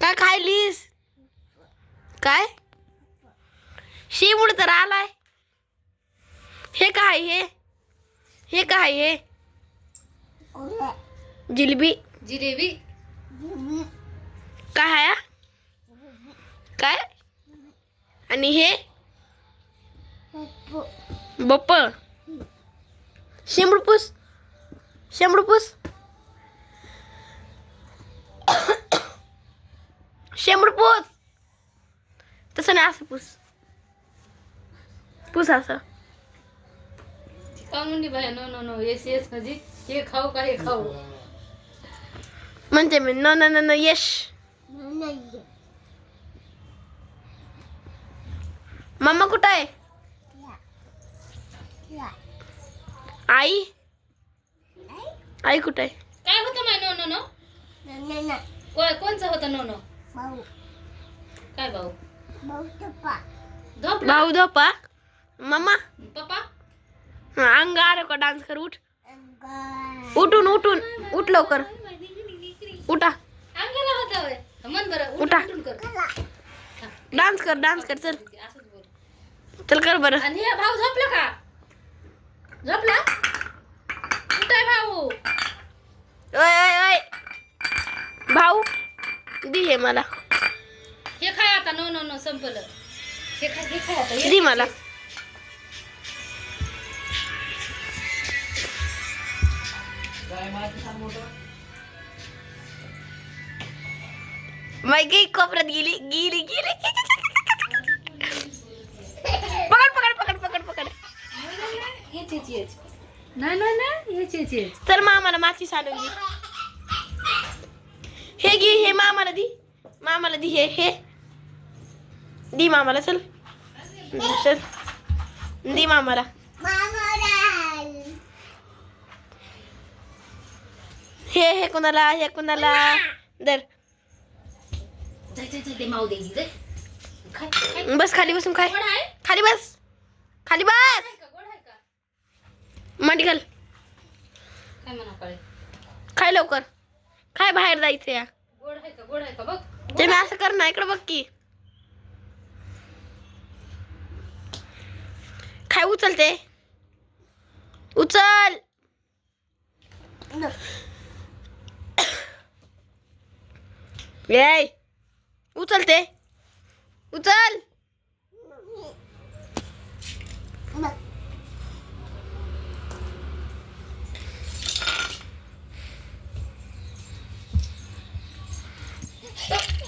काय खायलीस? काय? शिमूड तर आलाय हे काय हे? हे काय हे? जिलेबी. जिलेबी. काय आहे? हा? काय? आणि हे? बप्प. शेंबडपूस. शेंबडपूस. शेंबडपूस. तसं नाही असं पूस. पूस असं. का म्हणली बाया no no no yes yes म्हणजे हे खाऊ का हे खाऊ. म्हणते मी न न न न यश मम्मा कुठं आहे? आई? आई कुठं आहे? काय होतं माय नो नो? नो कोण कोणचं होतं नो नो काय भाऊ? भाऊ धोपा मम्मा पप्पा? अंग आरे का डान्स कर उठ. उठून उठून. उठ लवकर. उठा. अंगाला होता होय. मन बरं उठ- उठा. उठून कर. डान्स कर डान्स कर चल. असंच बोल. चल कर बरं. आणि हे भाऊ झोपला का? झोपला कुठे भाऊ ओय ओय ओय भाऊ दे हे मला. हे खाय आता नो नो नो संपलं. हे खाय हे खाय आता हे- दे मला. माहिती कोपऱ्यात गेली गेली गेली. पकड पकड पकड पकड पकड. हेच हेच हेच. नाही नाही नाही हेच हेच हेच. चल मामाला माती सांडून घे हे घे हे मामाला दी. मामाला दी हे हे. दी मामाला चल. चल. दी मामाला. हे हे कोणाला हे कोणाला? दर बस खाली बसून खाय. खाली बस. खाली बस. मांडी घाल काय लवकर. खाय बाहेर जायचं या. गोड आहे का गोड आहे. का बघ ते मी असं कर ना इकडं बघ की. काय उचलते उचल! ये उचलते उचल! 쏙!